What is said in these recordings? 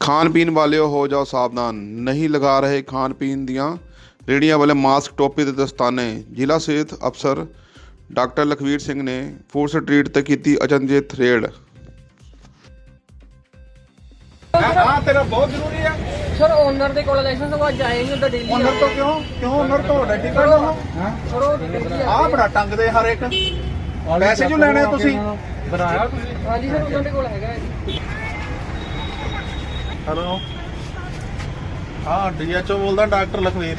ਖਾਣ ਪੀਣ ਵਾਲਿਓ ਹੋ ਜਾਓ ਸਾਵਧਾਨ ਨਹੀਂ ਲਗਾ ਰਹੇ ਖਾਣ ਪੀਣ ਦੀਆਂ ਰੇੜੀਆਂ ਵਾਲੇ ਮਾਸਕ ਟੋਪੀ ਤੇ ਦਸਤਾਨੇ। ਜ਼ਿਲ੍ਹਾ ਸਿਹਤ ਅਫਸਰ ਡਾਕਟਰ ਲਖਵੀਰ ਸਿੰਘ ਨੇ ਫੂਡ ਸਟਰੀਟ ਤੇ ਕੀਤੀ ਅਚਨਚੇਤ ਰੇਡ। ਹਾਂ ਤੇਰਾ ਬਹੁਤ ਜ਼ਰੂਰੀ ਹੈ ਸਰ ਓਨਰ ਦੇ ਕੋਲ ਲਾਇਸੈਂਸ ਉਹ ਅੱਜ ਆਏ ਨਹੀਂ ਉਹਦਾ ਡੇਲੀ ਓਨਰ ਤੋਂ ਕਿਉਂ? ਕਿਉਂ ਓਨਰ ਤੋਂ ਡੈਡੀ ਕਰਦਾ ਹਾਂ। ਸਰ ਉਹ ਆਹ ਬੜਾ ਟੰਗਦੇ ਹਰ ਇੱਕ। ਪੈਸੇ ਜੋ ਲੈਣੇ ਆ ਤੁਸੀਂ? ਹਾਂਜੀ ਸਰ ਉਹਨਾਂ ਦੇ ਕੋਲ ਹੈਗਾ ਜੀ। ਹੈਲੋ। ਹਾਂ ਡੀਐਚਓ ਬੋਲਦਾ ਡਾਕਟਰ ਲਖਵੀਰ।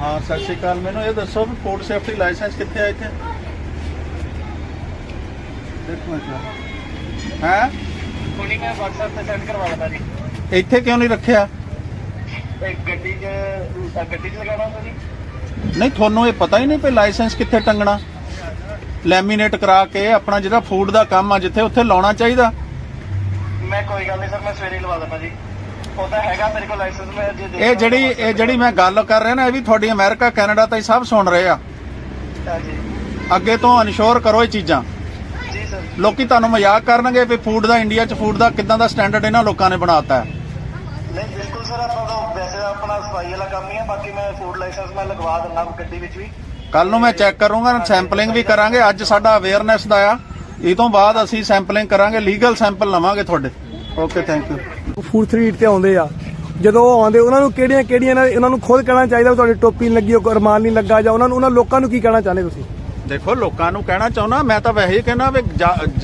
ਹਾਂ ਸਤਿ ਸ਼੍ਰੀ ਅਕਾਲ। ਮੈਨੂੰ ਇਹ ਦੱਸੋ ਵੀ ਫੂਡ ਸੇਫਟੀ ਲਾਇਸੈਂਸ ਕਿੱਥੇ ਆ ਇੱਥੇ? ਦੇਖੋ ਇੱਥੇ। ਹੈ? ਹੁਣੀ ਮੈਂ WhatsApp ਤੇ ਸੈਂਡ ਕਰਵਾ ਦਿੰਦਾ ਜੀ। ਇੱਥੇ ਕਿਉਂ ਨਹੀਂ ਰੱਖਿਆ? ਗੱਡੀ 'ਚ ਗੱਡੀ 'ਚ ਲਗਾਉਣਾ ਜੀ। ਨਹੀਂ ਤੁਹਾਨੂੰ ਇਹ ਪਤਾ ਹੀ ਨਹੀਂ ਵੀ ਲਾਇਸੈਂਸ ਕਿੱਥੇ ਟੰਗਣਾ। ਲੈਮੀਨੇਟ ਕਰਾ ਕੇ ਆਪਣਾ ਜਿਹੜਾ ਫੂਡ ਦਾ ਕੰਮ ਆ ਜਿੱਥੇ ਉੱਥੇ ਲਾਉਣਾ ਚਾਹੀਦਾ। ਮੈਂ ਕੋਈ ਗੱਲ ਨਹੀਂ ਸਰ ਮੈਂ ਸਵੇਰੇ ਹੀ ਲਵਾ ਦਿੰਦਾ ਜੀ। ਉਹਦਾ ਹੈਗਾ ਮੇਰੇ ਕੋਲ ਲਾਇਸੈਂਸ ਮੈਂ ਜੇ ਇਹ ਜਿਹੜੀ ਇਹ ਜਿਹੜੀ ਮੈਂ ਗੱਲ ਕਰ ਰਿਹਾ ਨਾ ਇਹ ਵੀ ਤੁਹਾਡੀ ਅਮਰੀਕਾ ਕੈਨੇਡਾ ਤਾਈਂ ਸਭ ਸੁਣ ਰਹੇ ਆ। ਹਾਂਜੀ ਅੱਗੇ ਤੋਂ ਇਨਸ਼ੋਰ ਕਰੋ ਇਹ ਚੀਜ਼ਾਂ। ਜੀ ਸਰ। ਲੋਕੀ ਤੁਹਾਨੂੰ ਮਜ਼ਾਕ ਕਰਨਗੇ ਵੀ ਫੂਡ ਦਾ ਇੰਡੀਆ 'ਚ ਫੂਡ ਦਾ ਕਿੱਦਾਂ ਦਾ ਸਟੈਂਡਰਡ ਇਹਨਾਂ ਲੋਕਾਂ ਨੇ ਬਣਾਤਾ ਹੈ। ਨਹੀਂ ਬਿਲਕੁਲ ਸਰ ਆਪਾਂ ਤਾਂ ਵੈਸੇ ਤਾਂ ਆਪਣਾ ਸਫ਼ਾਈ ਵਾਲਾ ਕੰਮ ਹੀ ਹੈ ਬਾਕੀ ਮੈਂ ਫੂਡ ਲਾਇਸੈਂਸ ਮੈਂ ਲਗਵਾ ਦਿੰਦਾ ਗੱਡੀ ਵਿੱਚ ਵੀ। ਕੱਲ ਨੂੰ ਮੈਂ ਚੈੱਕ ਕਰੂੰਗਾ ਸੈਂਪਲਿੰਗ ਵੀ ਕਰਾਂਗੇ। ਅੱਜ ਸਾਡਾ ਅਵੇਅਰਨੈਸ ਦਾ ਆ। ਇਹ ਤੋਂ ਬਾਅਦ ਅਸੀਂ ਸੈਂਪਲਿੰਗ ਕਰਾਂਗੇ ਲੀਗਲ ਸੈਂਪਲ ਲਵਾਂਗੇ ਤੁਹਾਡੇ। Okay thank you food street ਤੇ ਆਉਂਦੇ ਆ। ਜਦੋਂ ਉਹ ਆਉਂਦੇ ਉਹਨਾਂ ਨੂੰ ਕਿਹੜੀਆਂ ਕਿਹੜੀਆਂ ਇਹਨਾਂ- ਨੂੰ ਖੁਦ ਕਹਿਣਾ ਚਾਹੀਦਾ ਤੁਹਾਡੀ ਟੋਪੀ ਨਹੀਂ ਲੱਗੀ ਉਹ ਰਮਾਨ ਨਹੀਂ ਲੱਗਾ ਜਾਂ ਉਹਨਾਂ ਨੂੰ ਉਹਨਾਂ ਲੋਕਾਂ ਨੂੰ ਕੀ ਕਹਿਣਾ ਚਾਹੁੰਦੇ ਤੁਸੀਂ? ਦੇਖੋ ਲੋਕਾਂ ਨੂੰ ਕਹਿਣਾ ਚਾਹੁੰਦਾ ਮੈਂ ਤਾਂ ਵੈਸੇ ਹੀ ਕਹਿਣਾ ਵੀ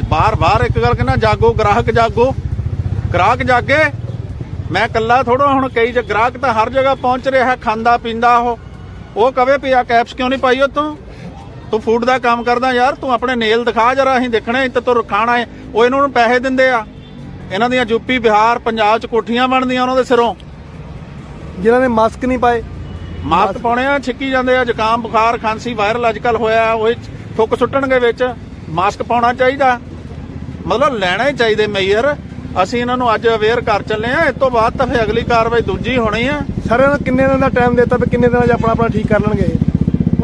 ਬਾਰ-ਬਾਰ ਇੱਕ ਗੱਲ ਕਹਿਣਾ ਜਾਗੋ ਗ੍ਰਾਹਕ ਜਾਗੋ। ਗ੍ਰਾਹਕ ਜਾਗੇ। ਮੈਂ ਕੱਲਾ ਥੋੜਾ ਹੁਣ ਕਈ ਜ ਗ੍ਰਾਹਕ ਤਾਂ ਹਰ ਜਗ੍ਹਾ ਪਹੁੰਚ ਰਿਹਾ ਖਾਂਦਾ ਪੀਂਦਾ ਉਹ। ਉਹ ਕਵੇ ਵੀ ਆ ਕੈਪਸ ਕਿਉਂ ਨਹੀਂ ਪਾਈ ਉਹ ਤੂੰ ਤੂੰ ਫੂਡ ਦਾ ਕੰਮ ਕਰਦਾ ਯਾਰ ਤੂੰ ਆਪਣੇ ਨੇਲ ਦਿਖਾ ਜਰਾ ਅਸੀਂ ਦੇਖਣੇ ਤੇ ਤੂੰ ਖਾਣਾ ਹੈ। ਉਹ ਇਹਨਾਂ ਨੂੰ ਪੈਸੇ ਦਿੰਦੇ ਆ। ਇਹਨਾਂ ਦੀਆਂ ਯੂਪੀ ਬਿਹਾਰ ਪੰਜਾਬ ਚ ਕੋਠੀਆਂ ਬਣਦੀਆਂ ਉਹਨਾਂ ਦੇ ਸਿਰੋਂ। ਜਿਨ੍ਹਾਂ ਨੇ ਮਾਸਕ ਨਹੀਂ ਪਾਏ। ਮਾਸਕ ਪਾਉਣੇ ਆ ਛਿੱਕੀ ਜਾਂਦੇ ਆ ਜ਼ੁਕਾਮ ਬੁਖਾਰ ਖਾਂਸੀ ਵਾਇਰਲ ਅੱਜਕੱਲ ਹੋਇਆ ਉਹ ਥੁੱਕ ਸੁੱਟਣਗੇ ਵਿੱਚ। ਮਾਸਕ ਪਾਉਣਾ ਚਾਹੀਦਾ। ਮਤਲਬ ਲੈਣਾ ਹੀ ਚਾਹੀਦੇ ਮੇਅਰ। ਅਸੀਂ ਇਹਨਾਂ ਨੂੰ ਅੱਜ ਅਵੇਅਰ ਕਰ ਚੱਲੇ ਆ ਇਸ ਤੋਂ ਬਾਅਦ ਤਾਂ ਫੇ ਅਗਲੀ ਕਾਰਵਾਈ ਦੂਜੀ ਹੋਣੀ ਆ। ਸਰ ਇਹਨਾਂ ਨੂੰ ਕਿੰਨੇ ਦਿਨ ਦਾ ਟਾਈਮ ਦਿੱਤਾ ਵੀ ਕਿੰਨੇ ਦਿਨਾਂ 'ਚ ਆਪਣਾ ਆਪਣਾ ਠੀਕ ਕਰ ਲੈਣਗੇ?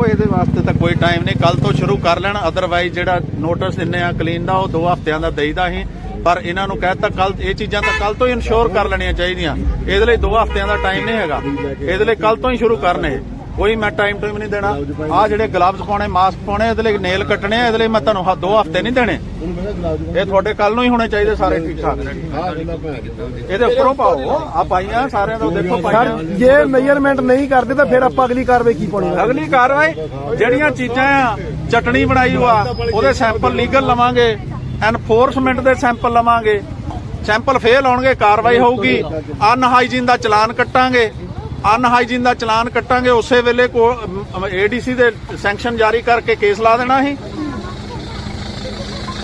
ਉਹ ਇਹਦੇ ਵਾਸਤੇ ਤਾਂ ਕੋਈ ਟਾਈਮ ਨਹੀਂ। ਕੱਲ ਤੋਂ ਸ਼ੁਰੂ ਕਰ ਲੈਣ ਅਦਰਵਾਈਜ਼ ਜਿਹੜਾ ਨੋਟਿਸ ਦਿੰਨੇ ਆ ਕਲੀਨ ਦਾ, ਉਹ ਦੋ ਹਫ਼ਤਿਆਂ ਦਾ ਦੇਈਦਾ ਅਸੀਂ। ਪਰ ਇਹਨਾਂ ਨੂੰ ਕਹਿਤਾ ਕੱਲ ਇਹ ਚੀਜ਼ਾਂ ਤਾਂ ਕੱਲ ਤੋਂ ਹੀ ਇਨਸ਼ੋਰ ਕਰ ਲੈਣੀਆਂ ਚਾਹੀਦੀਆਂ। ਇਹਦੇ ਲਈ ਦੋ ਹਫ਼ਤਿਆਂ ਦਾ ਟਾਈਮ ਨਹੀਂ ਹੈਗਾ। ਇਹਦੇ ਲਈ ਕੱਲ ਤੋਂ ਹੀ ਸ਼ੁਰੂ ਕਰਨੇ। ਕੋਈ ਮੈਂ ਟਾਈਮ ਟਾਈਮ ਨਹੀਂ ਦੇਣਾ। ਆ ਜਿਹੜੇ ਗਲਵਜ਼ ਪਾਉਣੇ ਮਾਸਕ ਪਾਉਣੇ ਇਹਦੇ ਲਈ ਨੇਲ ਕੱਟਣੇ ਇਹਦੇ ਲਈ ਮੈਂ ਤੁਹਾਨੂੰ 2 ਹਫ਼ਤੇ ਨਹੀਂ ਦੇਣੇ। ਇਹ ਤੁਹਾਡੇ ਕੱਲ ਨੂੰ ਹੀ ਹੋਣੇ ਚਾਹੀਦੇ ਸਾਰੇ ਠੀਕ ਠਾਕ ਇਹਦੇ ਉੱਪਰੋਂ ਪਾਓ। ਆ ਪਾਈਆਂ ਸਾਰਿਆਂ ਦਾ ਦੇਖੋ ਪਾਈਆਂ। ਜੇ ਮੇਜਰਮੈਂਟ ਨਹੀਂ ਕਰਦੇ ਤਾਂ ਫਿਰ ਆਪਾਂ ਅਗਲੀ ਕਾਰਵਾਈ ਕੀ ਪਾਉਣੀ? ਹੈ ਅਗਲੀ ਕਾਰਵਾਈ ਜਿਹੜੀਆਂ ਚੀਜ਼ਾਂ ਆ ਚਟਣੀ ਬਣਾਈ ਹੋਆ ਉਹਦੇ ਸੈਂਪਲ ਲੀਗਲ ਲਵਾਂਗੇ ਐਨਫੋਰਸਮੈਂਟ ਦੇ ਸੈਂਪਲ ਲਵਾਂਗੇ। ਸੈਂਪਲ ਫੇਲ ਆਉਣਗੇ ਕਾਰਵਾਈ ਹੋਊਗੀ। ਅਨਹਾਈਜੀਨ ਦਾ ਚਲਾਨ ਕੱਟਾਂਗੇ। ਅਨਹਾਈਜੀਨ ਦਾ ਚਲਾਨ ਕੱਟਾਂਗੇ ਉਸੇ ਵੇਲੇ ਕੋ ਏਡੀਸੀ ਦੇ ਸੈਂਕਸ਼ਨ ਜਾਰੀ ਕਰਕੇ ਕੇਸ ਲਾ ਦੇਣਾ ਸੀ।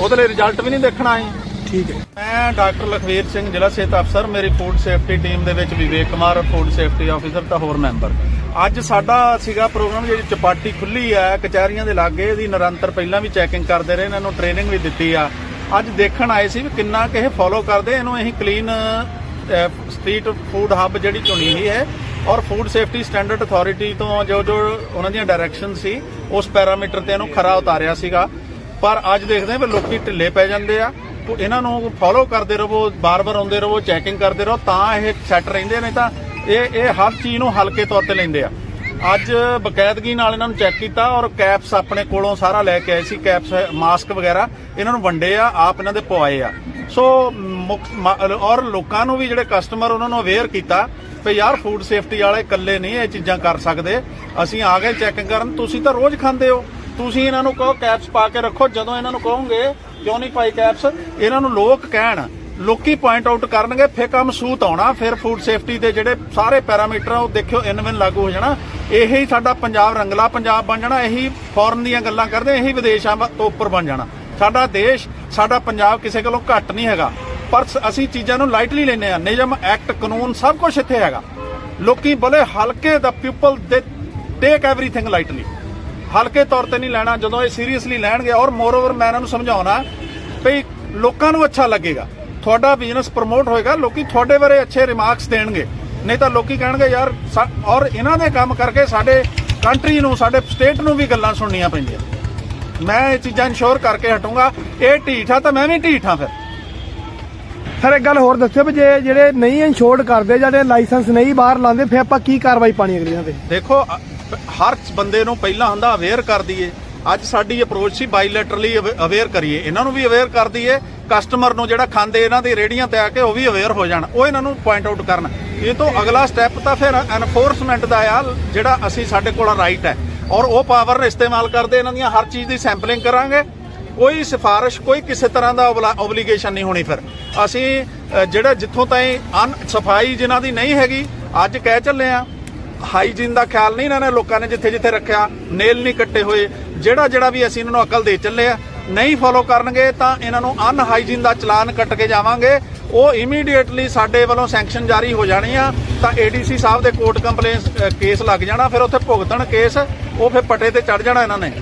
ਉਹਦੇ ਲਈ ਰਿਜ਼ਲਟ ਵੀ ਨਹੀਂ ਦੇਖਣਾ ਸੀ। ਠੀਕ ਹੈ। ਮੈਂ ਡਾਕਟਰ ਲਖਵੀਰ ਸਿੰਘ ਜ਼ਿਲ੍ਹਾ ਸਿਹਤ ਅਫਸਰ ਮੇਰੀ ਫੂਡ ਸੇਫਟੀ ਟੀਮ ਦੇ ਵਿੱਚ Vivek Kumar food safety officer ਤਾਂ ਹੋਰ ਮੈਂਬਰ। ਅੱਜ ਸਾਡਾ ਸੀਗਾ ਪ੍ਰੋਗਰਾਮ ਜਿਹੜੀ ਚਪਾਟੀ ਖੁੱਲੀ ਹੈ ਕਚਹਿਰੀਆਂ ਦੇ ਲਾਗੇ ਇਹਦੀ ਨਿਰੰਤਰ ਪਹਿਲਾਂ ਵੀ ਚੈਕਿੰਗ ਕਰਦੇ ਰਹੇ ਇਹਨਾਂ ਨੂੰ ਟ੍ਰੇਨਿੰਗ ਵੀ ਦਿੱਤੀ ਆ। ਅੱਜ ਦੇਖਣ ਆਏ ਸੀ ਵੀ ਕਿੰਨਾ ਕਿ ਇਹ ਫੋਲੋ ਕਰਦੇ ਇਹਨੂੰ ਅਸੀਂ ਕਲੀਨ ਸਟਰੀਟ ਫੂਡ ਹੱਬ ਜਿਹੜੀ ਚੁਣੀ ਹੀ ਹੈ ਔਰ ਫੂਡ ਸੇਫਟੀ ਸਟੈਂਡਰਡ ਅਥਾਰਟੀ ਤੋਂ ਜੋ ਜੋ ਉਹਨਾਂ ਦੀਆਂ ਡਾਇਰੈਕਸ਼ਨ ਸੀ, ਉਸ ਪੈਰਾਮੀਟਰ ਤੇ ਇਹਨੂੰ ਖਰਾ ਉਤਾਰਿਆ ਸੀਗਾ। ਪਰ ਅੱਜ ਦੇਖਦੇ ਹਾਂ ਵੀ ਲੋਕੀ ਢਿੱਲੇ ਪੈ ਜਾਂਦੇ ਆ। ਤੋ ਇਹਨਾਂ ਨੂੰ ਫੋਲੋ ਕਰਦੇ ਰਹੋ, ਬਾਰ-ਬਾਰ ਆਉਂਦੇ ਰਹੋ ਚੈਕਿੰਗ ਕਰਦੇ ਰਹੋ, ਤਾਂ ਇਹ ਸੈੱਟ ਰਹਿੰਦੇ ਨੇ ਤਾਂ ਇਹ ਇਹ ਹਰ ਚੀਜ਼ ਨੂੰ ਹਲਕੇ ਤੌਰ ਤੇ ਲੈਂਦੇ ਆ। ਅੱਜ ਬਕਾਇਦਗੀ ਨਾਲ ਇਹਨਾਂ ਨੂੰ ਚੈੱਕ ਕੀਤਾ ਔਰ ਕੈਪਸ ਆਪਣੇ ਕੋਲੋਂ ਸਾਰਾ ਲੈ ਕੇ ਆਏ ਸੀ ਕੈਪਸ ਮਾਸਕ ਵਗੈਰਾ। ਇਹਨਾਂ ਨੂੰ ਵੰਡੇ ਆ, ਆਪ ਇਹਨਾਂ ਦੇ ਪਵਾਏ ਆ। ਸੋ ਮੁੱਖ ਔਰ ਲੋਕਾਂ ਨੂੰ ਵੀ ਜਿਹੜੇ ਕਸਟਮਰ ਉਹਨਾਂ ਨੂੰ ਅਵੇਅਰ ਕੀਤਾ ਵੀ ਯਾਰ ਫੂਡ ਸੇਫਟੀ ਵਾਲੇ ਇਕੱਲੇ ਨਹੀਂ ਇਹ ਚੀਜ਼ਾਂ ਕਰ ਸਕਦੇ। ਅਸੀਂ ਆ ਗਏ ਚੈਕਿੰਗ ਕਰਨ, ਤੁਸੀਂ ਤਾਂ ਰੋਜ਼ ਖਾਂਦੇ ਹੋ। ਤੁਸੀਂ ਇਹਨਾਂ ਨੂੰ ਕਹੋ ਕੈਪਸ ਪਾ ਕੇ ਰੱਖੋ, ਜਦੋਂ ਇਹਨਾਂ ਨੂੰ ਕਹੋਗੇ, ਕਿਉਂ ਨਹੀਂ ਪਾਈ ਕੈਪਸ ਇਹਨਾਂ ਨੂੰ ਲੋਕ ਕਹਿਣ, ਲੋਕੀ ਪੁਆਇੰਟ ਆਊਟ ਕਰਨਗੇ, ਫਿਰ ਕੰਮ ਸੂਤ ਆਉਣਾ, ਫਿਰ ਫੂਡ ਸੇਫਟੀ ਦੇ ਜਿਹੜੇ ਸਾਰੇ ਪੈਰਾਮੀਟਰ ਆ, ਉਹ ਦੇਖਿਓ ਇਨਵਿਨ ਲਾਗੂ ਹੋ ਜਾਣਾ। ਇਹੀ ਸਾਡਾ ਪੰਜਾਬ ਰੰਗਲਾ ਪੰਜਾਬ ਬਣ ਜਾਣਾ, ਇਹੀ ਫੋਰਨ ਦੀਆਂ ਗੱਲਾਂ ਕਰਦੇ, ਇਹੀ ਵਿਦੇਸ਼ਾਂ ਵਾ- ਤੋਂ ਉੱਪਰ ਬਣ ਜਾਣਾ। ਸਾਡਾ ਦੇਸ਼, ਸਾਡਾ ਪੰਜਾਬ ਕਿਸੇ ਕੋਲੋਂ ਘੱਟ ਨਹੀਂ ਹੈਗਾ। ਪਰ ਅਸੀਂ ਚੀਜ਼ਾਂ ਨੂੰ ਲਾਈਟਲੀ ਲੈਨੇ ਆ ਨਿਯਮ ਐਕਟ ਕਾਨੂੰਨ ਸਭ ਕੁਝ ਇੱਥੇ ਹੈਗਾ। ਲੋਕੀ ਬਲੇ ਹਲਕੇ ਦਾ ਪੀਪਲ ਦੇ ਟੇਕ ਐਵਰੀਥਿੰਗ ਲਾਈਟਲੀ ਹਲਕੇ ਤੌਰ ਤੇ ਨਹੀਂ ਲੈਣਾ, ਜਦੋਂ ਇਹ ਸੀਰੀਅਸਲੀ ਲੈਣਗੇ। ਔਰ ਮੋਰਓਵਰ ਮੈਂ ਇਹਨਾਂ ਨੂੰ ਸਮਝਾਉਣਾ ਵੀ ਲੋਕਾਂ ਨੂੰ ਅੱਛਾ ਲੱਗੇਗਾ। ਤੁਹਾਡਾ ਬਿਜ਼ਨਸ ਪ੍ਰਮੋਟ ਹੋਏਗਾ, ਲੋਕੀ ਤੁਹਾਡੇ ਬਾਰੇ ਅੱਛੇ ਰਿਮਾਰਕਸ ਦੇਣਗੇ। ਨਹੀਂ ਤਾਂ ਲੋਕੀ ਕਹਿਣਗੇ, ਯਾਰ, ਸਾ- ਔਰ ਇਹਨਾਂ ਦੇ ਕੰਮ ਕਰਕੇ ਸਾਡੇ ਕੰਟਰੀ ਨੂੰ, ਸਾਡੇ ਸਟੇਟ ਨੂੰ ਵੀ ਗੱਲਾਂ ਸੁਣਨੀਆਂ ਪੈਂਦੀਆਂ। ਮੈਂ ਇਹ ਚੀਜ਼ਾਂ ਇਨਸ਼ੋਰ ਕਰਕੇ ਹਟੂੰਗਾ। ਇਹ ਢੀਠ ਆ ਤਾਂ ਮੈਂ ਵੀ ਢੀਠ ਆ ਫਿਰ। ਸਰ, ਇੱਕ ਗੱਲ ਹੋਰ ਦੱਸਿਓ ਵੀ ਜੇ ਜਿਹੜੇ ਨਹੀਂ ਇੰਸ਼ੋਰਡ ਕਰਦੇ ਜਿਹੜੇ ਲਾਇਸੈਂਸ ਨਹੀਂ ਬਾਹਰ ਲਾਉਂਦੇ, ਫਿਰ ਆਪਾਂ ਕੀ ਕਾਰਵਾਈ ਪਾਣੀ ਅਗਲੀਆਂ ਤੇ? ਦੇਖੋ ਹਰ ਬੰਦੇ ਨੂੰ ਪਹਿਲਾਂ ਹੁੰਦਾ ਅਵੇਅਰ ਕਰ ਦਈਏ। ਅੱਜ ਸਾਡੀ ਅਪਰੋਚ ਸੀ ਬਾਇਲੈਟਰਲੀ ਅਵੇਅਰ ਕਰੀਏ। ਇਹਨਾਂ ਨੂੰ ਵੀ ਅਵੇਅਰ ਕਰ ਦਈਏ ਕਸਟਮਰ ਨੂੰ ਜਿਹੜਾ ਖਾਂਦੇ ਇਹਨਾਂ ਦੀ ਰੇੜੀਆਂ ਤੇ ਆ ਕੇ ਉਹ ਵੀ ਅਵੇਅਰ ਹੋ ਜਾਣ। ਉਹ ਇਹਨਾਂ ਨੂੰ ਪੁਆਇੰਟ ਆਊਟ ਕਰਨ। ਇਹ ਤੋਂ ਅਗਲਾ ਸਟੈਪ ਤਾਂ ਫਿਰ ਐਨਫੋਰਸਮੈਂਟ ਦਾ ਆ, ਜਿਹੜਾ ਅਸੀਂ ਸਾਡੇ ਕੋਲ ਰਾਈਟ ਹੈ। ਔਰ ਉਹ ਪਾਵਰ ਇਸਤੇਮਾਲ ਕਰਦੇ, ਇਹਨਾਂ ਦੀਆਂ ਹਰ ਚੀਜ਼ ਦੀ ਸੈਂਪਲਿੰਗ ਕਰਾਂਗੇ। ਕੋਈ ਸਿਫਾਰਿਸ਼, ਕੋਈ ਕਿਸੇ ਤਰ੍ਹਾਂ ਦਾ ਓਬਲੀਗੇਸ਼ਨ ਨਹੀਂ ਹੋਣੀ ਫਿਰ। ਅਸੀਂ ਜਿਹੜਾ ਜਿੱਥੋਂ ਤਾਈਂ ਅਨ, ਸਫ਼ਾਈ ਜਿਨ੍ਹਾਂ ਦੀ ਨਹੀਂ ਹੈਗੀ, ਅੱਜ ਕਹਿ ਚੱਲੇ ਆ, ਹਾਈਜੀਨ ਦਾ ਖਿਆਲ ਨਹੀਂ ਇਹਨਾਂ ਨੇ ਲੋਕਾਂ ਨੇ ਜਿੱਥੇ ਜਿੱਥੇ ਰੱਖਿਆ, ਨੇਲ ਨਹੀਂ ਕੱਟੇ ਹੋਏ, ਜਿਹੜਾ ਜਿਹੜਾ ਵੀ ਅਸੀਂ ਇਹਨਾਂ ਨੂੰ ਅਕਲ ਦੇ ਚੱਲੇ ਆ, ਨਹੀਂ ਫੋਲੋ ਕਰਨਗੇ ਤਾਂ ਇਹਨਾਂ ਨੂੰ ਅਨ ਹਾਈਜੀਨ ਦਾ ਚਲਾਨ ਕੱਟ ਕੇ ਜਾਵਾਂਗੇ। ਉਹ ਇਮੀਡੀਏਟਲੀ ਸਾਡੇ ਵੱਲੋਂ ਸੈਂਕਸ਼ਨ ਜਾਰੀ ਹੋ ਜਾਣੀ ਆ, ਤਾਂ ਏਡੀਸੀ ਸਾਹਿਬ ਦੇ ਕੋਰਟ ਕੰਪਲੇਂਸ ਕੇਸ ਲੱਗ ਜਾਣਾ, ਫਿਰ ਉੱਥੇ ਭੁਗਤਣ ਕੇਸ ਉਹ ਫਿਰ ਪਟੇ ਤੇ ਚੜ ਜਾਣਾ ਇਹਨਾਂ ਨੇ।